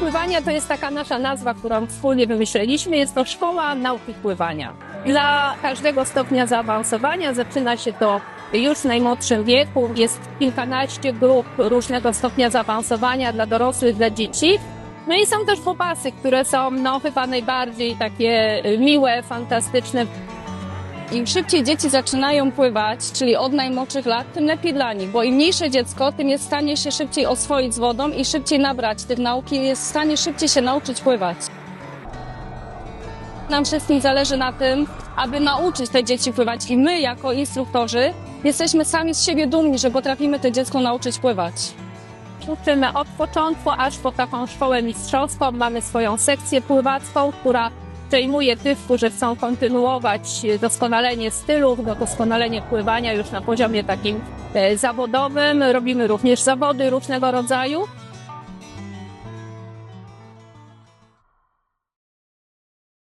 pływania to jest taka nasza nazwa, którą wspólnie wymyśliliśmy. Jest to Szkoła Nauki Pływania. Dla każdego stopnia zaawansowania zaczyna się to już w najmłodszym wieku. Jest kilkanaście grup różnego stopnia zaawansowania dla dorosłych, dla dzieci. No i są też popasy, które są no chyba najbardziej takie miłe, fantastyczne. Im szybciej dzieci zaczynają pływać, czyli od najmłodszych lat, tym lepiej dla nich, bo im mniejsze dziecko, tym jest w stanie się szybciej oswoić z wodą i szybciej nabrać tych nauki, jest w stanie szybciej się nauczyć pływać. Nam wszystkim zależy na tym, aby nauczyć te dzieci pływać i my jako instruktorzy jesteśmy sami z siebie dumni, że potrafimy to dziecko nauczyć pływać. Uczymy od początku aż po taką szkołę mistrzowską. Mamy swoją sekcję pływacką, która przejmuje tych, którzy chcą kontynuować doskonalenie stylów, doskonalenie pływania już na poziomie takim e, zawodowym. Robimy również zawody różnego rodzaju.